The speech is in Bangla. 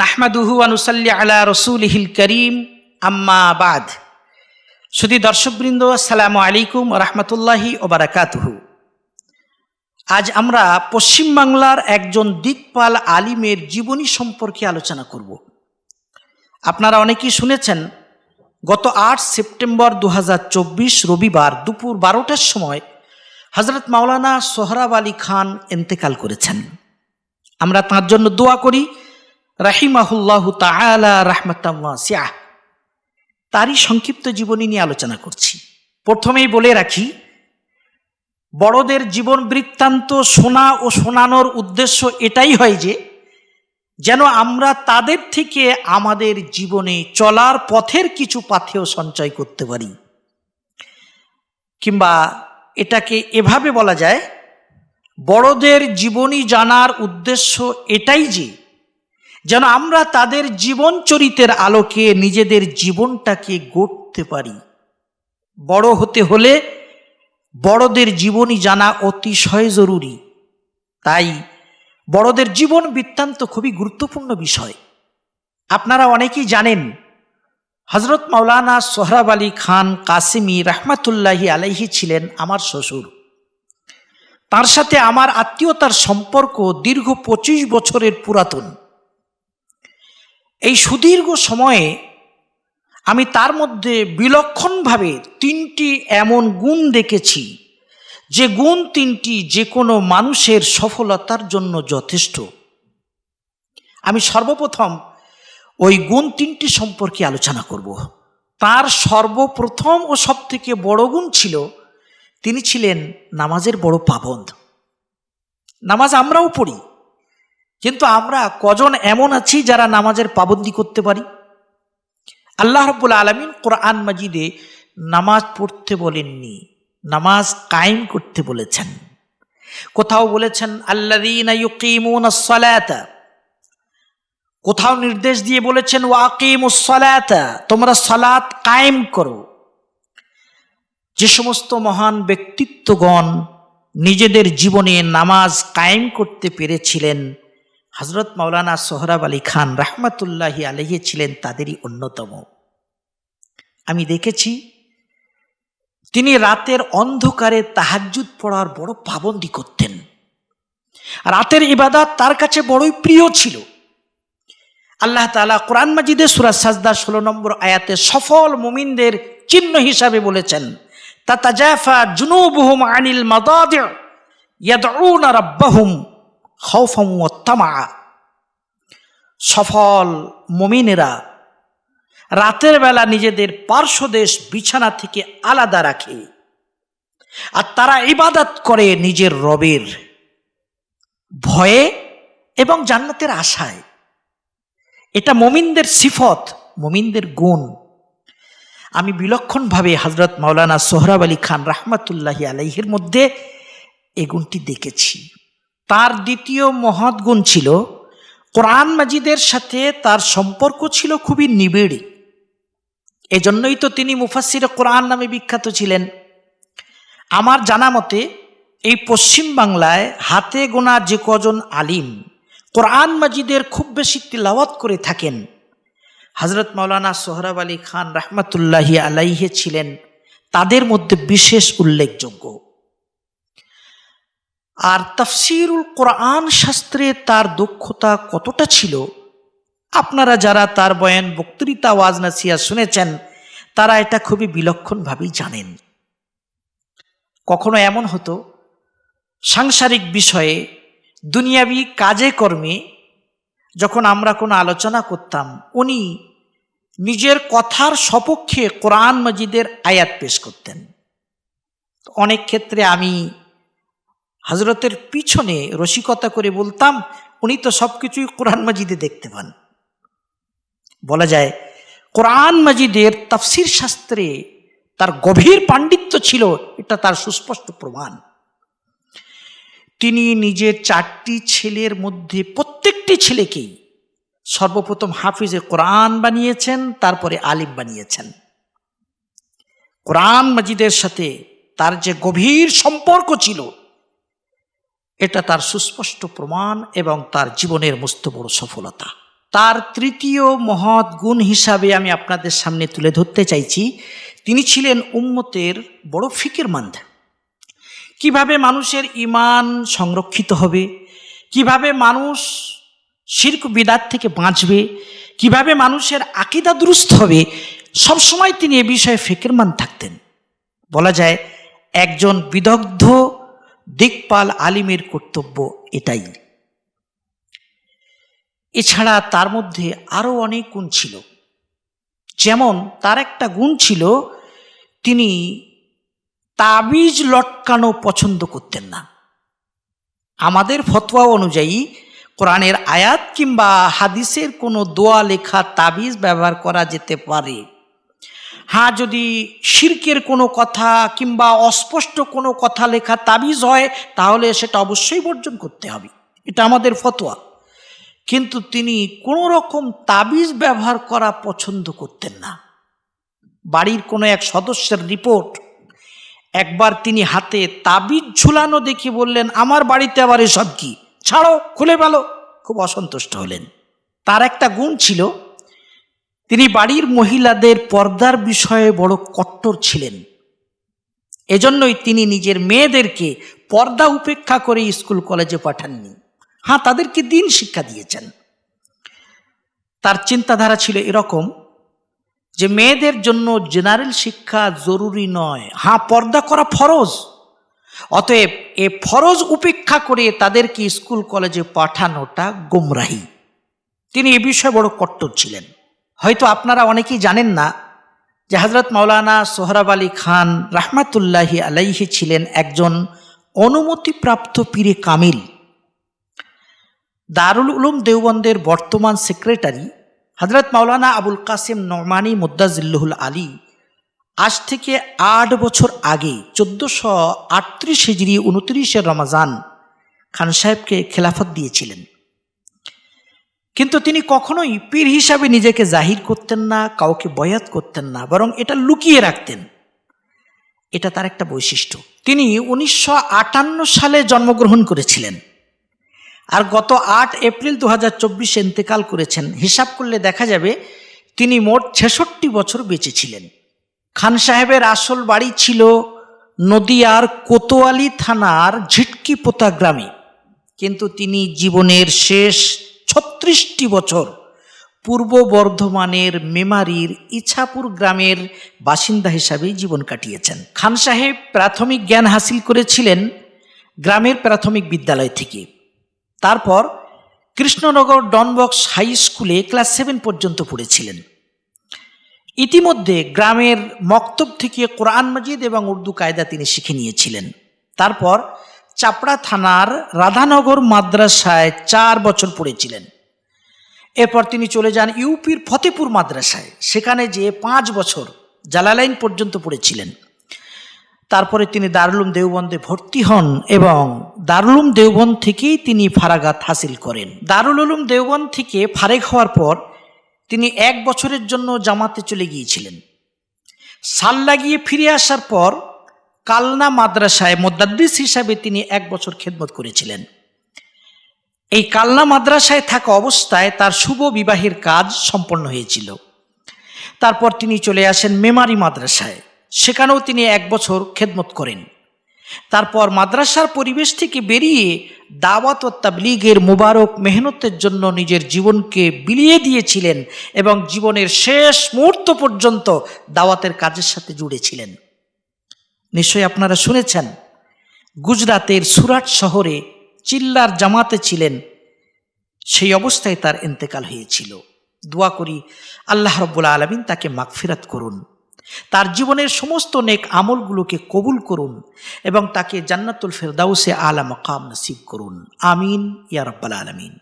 নাহমাদুহু আনুসাল্লি আলা রসুলহিল করিম, আম্মা বাদ। শুধু দর্শকবৃন্দ, আসসালামু আলাইকুম রহমতুল্লাহি ওবারাকাতুহু আজ আমরা পশ্চিমবাংলার একজন দিকপাল আলিমের জীবনী সম্পর্কে আলোচনা করব। আপনারা অনেকেই শুনেছেন, গত আট সেপ্টেম্বর দু হাজার চব্বিশ রবিবার দুপুর বারোটার সময় হজরত মাওলানা সোহরাব আলী খান এন্তেকাল করেছেন। আমরা তাঁর জন্য দোয়া করি রাহিমাহুল্লাহ তালা রাহমাতাহ তারই সংক্ষিপ্ত জীবনী নিয়ে আলোচনা করছি। প্রথমেই বলে রাখি, বড়দের জীবন বৃত্তান্ত শোনা ও শোনানোর উদ্দেশ্য এটাই হয় যে, যেন আমরা তাদের থেকে আমাদের জীবনে চলার পথের কিছু পাথেও সঞ্চয় করতে পারি। কিংবা এটাকে এভাবে বলা যায়, বড়দের জীবনী জানার উদ্দেশ্য এটাই যে যেন আমরা তাদের জীবন চরিতের আলোকে নিজেদের জীবনটাকে গড়তে পারি। বড় হতে হলে বড়দের জীবনী জানা অতিশয় জরুরি। তাই বড়দের জীবন বৃত্তান্ত খুবই গুরুত্বপূর্ণ বিষয়। আপনারা অনেকেই জানেন হজরত মাওলানা সোহরাব আলী খান কাসিমি রহমাতুল্লাহি আলাইহি ছিলেন আমার শ্বশুর। তার সাথে আমার আত্মীয়তার সম্পর্ক দীর্ঘ পঁচিশ বছরের পুরাতন। এই সুদীর্ঘ সময়ে আমি তার মধ্যে বিলক্ষণভাবে তিনটি এমন গুণ দেখেছি, যে গুণ তিনটি যে কোনো মানুষের সফলতার জন্য যথেষ্ট। আমি সর্বপ্রথম ওই গুণ তিনটি সম্পর্কে আলোচনা করব। তার সর্বপ্রথম ও সবথেকে বড় গুণ ছিল, তিনি ছিলেন নামাজের বড় পাবন্ধ নামাজ আমরাও পড়ি কিন্তু আমরা কজন এমন আছি যারা নামাজের পাবন্দি করতে পারি? আল্লাহ রব্বুল আলমিন কোরআন মাজিদে নামাজ পড়তে বলেননি, নামাজ কায়েম করতে বলেছেন। কোথাও বলেছেন আল্লাহ কোথাও নির্দেশ দিয়ে বলেছেন ওয়াকিম তোমরা সালাত কায়েম করো। যে সমস্ত মহান ব্যক্তিত্বগণ নিজেদের জীবনে নামাজ কায়েম করতে পেরেছিলেন হজরত মাওলানা সোহরাব আলী খান রাহমাতুল্লাহি আলহি ছিলেন তাদেরই অন্যতম। আমি দেখেছি, তিনি রাতের অন্ধকারে তাহাজুদ পড়ার বড় পাবন্দি করতেন। রাতের ইবাদাত তার কাছে বড়ই প্রিয় ছিল। আল্লাহ তালা কোরআন মাজিদে সুরাজ সাজদা ষোলো নম্বর আয়াতে সফল মুমিনদের চিহ্ন হিসাবে বলেছেন, তাতাজাফা জুনুবহুম আনিল মাদাদি ইয়াদউনা রাব্বাহুম খাউফাম ওয়া সফল মুমিনেরা রাতের বেলা নিজেদের পার্শ্বদেশ বিছানা থেকে আলাদা রাখে আর তারা ইবাদত করে নিজের রবের ভয়ে এবং জান্নাতের আশায়। এটা মমিনদের সিফত, মমিনদের গুণ। আমি বিলক্ষণভাবে হজরত মাওলানা সোহরাব আলী খান রাহমাতুল্লাহি আলাইহের মধ্যে এ গুণটি দেখেছি। তার দ্বিতীয় মহৎ গুণ ছিল, কোরআন মাজিদের সাথে তার সম্পর্ক ছিল খুবই নিবিড়। এজন্যই তো তিনি মুফাসির কোরআন নামে বিখ্যাত ছিলেন। আমার জানা মতে, এই পশ্চিম বাংলায় হাতে গোনা যে কজন আলিম, কোরআন মাজিদের খুব বেশি তিলাওয়াত করে থাকেন। হজরত মৌলানা সোহরাব আলী খান রহমতুল্লাহি আলাইহে ছিলেন, তাদের মধ্যে বিশেষ উল্লেখযোগ্য। আর তফসিরুল কোরআন শাস্ত্রে তার দক্ষতা কতটা ছিল? আপনারা যারা তার বয়ান বক্তৃতা, ওয়াজ নাসিয়া শুনেছেন, তারা এটা খুবই বিলক্ষণভাবেই জানেন। কখনো এমন হতো, সাংসারিক বিষয়ে, দুনিয়াবি কাজে কর্মে, যখন আমরা কোনো আলোচনা করতাম, উনি নিজের কথার সপক্ষে কোরআন মজিদের আয়াত পেশ করতেন। অনেক ক্ষেত্রে আমি হজরতের পিছনে রসিকতা করে বলতাম, উনি তো সব কিছুই কোরআন মজিদে দেখতে পান। বলা যায়, কোরআন মজিদের তাফসির শাস্ত্রে তার গভীর পাণ্ডিত্য ছিল, এটা তার সুস্পষ্ট প্রমাণ। তিনি নিজের চারটি ছেলের মধ্যে প্রত্যেকটি ছেলেকেই সর্বপ্রথম হাফিজে কোরআন বানিয়েছেন, তারপরে আলিম বানিয়েছেন। কোরআন মজিদের সাথে তার যে গভীর সম্পর্ক ছিল এটা তার সুস্পষ্ট প্রমাণ এবং তার জীবনের মস্ত বড় সফলতা। তার তৃতীয় মহৎ গুণ হিসাবে আমি আপনাদের সামনে তুলে ধরতে চাইছি, তিনি ছিলেন উম্মতের বড় ফিকের মান্ধ কীভাবে মানুষের ইমান সংরক্ষিত হবে? কীভাবে মানুষ শির্ক বিদাত থেকে বাঁচবে? কীভাবে মানুষের আকিদা দুরুস্ত হবে? সবসময় তিনি এ বিষয়ে ফেকেরমান থাকতেন। বলা যায়, একজন বিদগ্ধ দিকপাল আলিমের কর্তব্য এটাই। এছাড়া তার মধ্যে আরও অনেক গুণ ছিল। যেমন তার একটা গুণ ছিল, তিনি তাবিজ লটকানো পছন্দ করতেন না। আমাদের ফতোয়া অনুযায়ী কোরআনের আয়াত কিংবা হাদিসের কোনো দোয়া লেখা তাবিজ ব্যবহার করা যেতে পারে। হ্যাঁ যদি শির্কের কোনো কথা কিংবা অস্পষ্ট কোনো কথা লেখা তাবিজ হয়, তাহলে সেটা অবশ্যই বর্জন করতে হবে। এটা আমাদের ফতোয়া। কিন্তু তিনি কোনো রকম তাবিজ ব্যবহার করা পছন্দ করতেন না। বাড়ির কোনো এক সদস্যের রিপোর্ট, একবার তিনি হাতে তাবিজ ঝুলানো দেখে বললেন, আমার বাড়িতে আবার এসব কি? ছাড়ো, খুলে ফেলো। খুব অসন্তুষ্ট হলেন। তার একটা গুণ ছিল তিনি বাড়ির মহিলাদের পর্দার বিষয়ে বড় কট্টর ছিলেন। এজন্যই তিনি নিজের মেয়েদেরকে পর্দা উপেক্ষা করে স্কুল কলেজে পাঠাননি। হ্যাঁ তাদেরকে দিন শিক্ষা দিয়েছেন। তার চিন্তাধারা ছিল এরকম যে মেয়েদের জন্য জেনারেল শিক্ষা জরুরি নয়। হ্যাঁ পর্দা করা ফরজ। অতএব এ ফরজ উপেক্ষা করে তাদেরকে স্কুল কলেজে পাঠানোটা গোমরাহি। তিনি এ বিষয়ে বড় কট্টর ছিলেন। হয়তো আপনারা অনেকেই জানেন না যে হজরত মৌলানা সোহরাব আলী খান রাহমাতুল্লাহি আলাইহি ছিলেন একজন অনুমতিপ্রাপ্ত পীরে কামিল। দারুল উলুম দেওবন্দের বর্তমান সেক্রেটারি হজরত মাওলানা আবুল কাসিম নরমানি মুদ্দাজিল্লুহুল আলী আজ থেকে আট বছর আগে চোদ্দোশো আটত্রিশ হিজড়ি উনত্রিশে রমাজান খান সাহেবকে খেলাফত দিয়েছিলেন। কিন্তু তিনি কখনোই পীর হিসাবে নিজেকে জাহির করতেন না, কাউকে বয়াত করতেন না, বরং এটা লুকিয়ে রাখতেন। এটা তার একটা বৈশিষ্ট্য। তিনি উনিশশো আটান্ন সালে জন্মগ্রহণ করেছিলেন। আর গত আট এপ্রিল দু হাজার চব্বিশে ইন্তেকাল করেছেন। হিসাব করলে দেখা যাবে, তিনি মোট ছেষট্টি বছর বেঁচে ছিলেন। খান সাহেবের আসল বাড়ি ছিল নদিয়ার কোতোয়ালি থানার ঝিটকি পোতা গ্রামে। কিন্তু তিনি জীবনের শেষ ছত্রিশটি বছর পূর্ব বর্ধমানের মেমারির ইছাপুর গ্রামের বাসিন্দা হিসাবেই জীবন কাটিয়েছেন। খান সাহেব প্রাথমিক জ্ঞান হাসিল করেছিলেন গ্রামের প্রাথমিক বিদ্যালয় থেকে। তারপর কৃষ্ণনগর ডনবক্স হাই স্কুলে ক্লাস সেভেন পর্যন্ত পড়েছিলেন। ইতিমধ্যে গ্রামের মক্তব থেকে কোরআন মজিদ এবং উর্দু কায়দা তিনি শিখে নিয়েছিলেন। তারপর চাপড়া থানার রাধানগর মাদ্রাসায় চার বছর পড়েছিলেন। এরপর তিনি চলে যান ইউপির ফতেপুর মাদ্রাসায়। সেখানে যে পাঁচ বছর জালালাইন পর্যন্ত পড়েছিলেন। তারপরে তিনি দারুলুম দেওবন্দে ভর্তি হন এবং দারুলুম দেওবন্দ থেকেই তিনি ফারাগাত হাসিল করেন। দারুল উলুম দেওবন্দ থেকে ফারেক হওয়ার পর তিনি এক বছরের জন্য জামাতে চলে গিয়েছিলেন। সাল লাগিয়ে ফিরে আসার পর কালনা মাদ্রাসায় মোদ্দাদ্দিস হিসাবে তিনি এক বছর খেদমত করেছিলেন। এই কালনা মাদ্রাসায় থাকা অবস্থায় তার শুভ বিবাহের কাজ সম্পন্ন হয়েছিল। তারপর তিনি চলে আসেন মেমারি মাদ্রাসায়। সেখানেও তিনি এক বছর খেদমত করেন। তারপর মাদ্রাসার পরিবেশ থেকে বেরিয়ে দাওয়াত ও তাবলিগের মুবারক মেহনতের জন্য নিজের জীবনকে বিলিয়ে দিয়েছিলেন এবং জীবনের শেষ মুহূর্ত পর্যন্ত দাওয়াতের কাজের সাথে জুড়েছিলেন নিশ্চয়ই আপনারা শুনেছেন, গুজরাতের সুরাট শহরে চিল্লার জামাতে ছিলেন। সেই অবস্থায় তার ইন্তেকাল হয়েছিল। দোয়া করি আল্লাহ রব্বুল আলমিন তাকে মাগফিরাত করুন। তার জীবনের সমস্ত নেক আমলগুলোকে কবুল করুন এবং তাকে জান্নাতুল ফেরদাউসে আলা মকাম নসিব করুন। আমিন, ইয়া রব্বাল আলমিন।